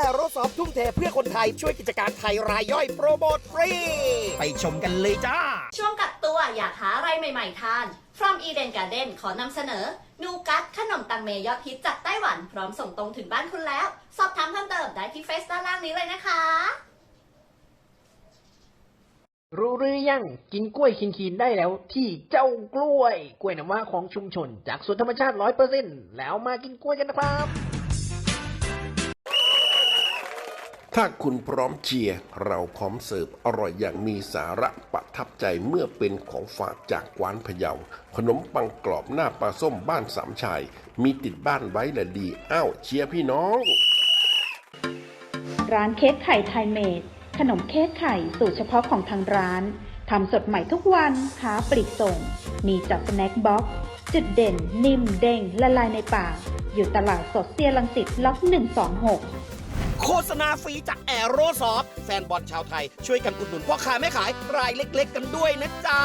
แอโรซอฟทุ่มเทเพื่อคนไทยช่วยกิจการไทยรายย่อยโปรโมทฟรี ไปชมกันเลยจ้า ช่วงกักตัวอยากหาอะไรใหม่ ๆ ทาน From Eden Garden ขอนำเสนอ นูกัตขนมตังเมยอดฮิตจากไต้หวัน พร้อมส่งตรงถึงบ้านคุณแล้ว สอบถามเพิ่มเติมได้ที่เฟซด้านล่างนี้เลยนะคะ รู้หรือยังกินกล้วยคินคีนได้แล้วที่เจ้ากล้วย กล้วยน้ำว้าของชุมชน จากสวนธรรมชาติร้อยเปอร์เซ็นแล้วมากินกล้วยกันนะครับ ถ้าคุณพร้อมเชียร์เราพร้อมเสิร์ฟอร่อยอย่างมีสาระประทับใจเมื่อเป็นของฝากจากกวานพะเยา ขนมปังกรอบหน้าปลาส้มบ้านสามชาย มีติดบ้านไว้และดีอ้าวเชียร์พี่น้อง ร้านเค้กไข่ไทยเมดขนมเค้กไข่สูตรเฉพาะของทางร้านทำสดใหม่ทุกวันค้าปลีกส่ง มีจัดสแน็คบ็อกซ์จุดเด่น นิ่มเด้งละลายในปากอยู่ตลาดสดเซียรังสิตล็อก126 ฆษณาฟรีจากแอโรซอฟแฟนบอลชาวไทยช่วยกันอุดหนุนพ่อค้าแม่ขายรายเล็ก ๆ กันด้วยนะจ๊ะ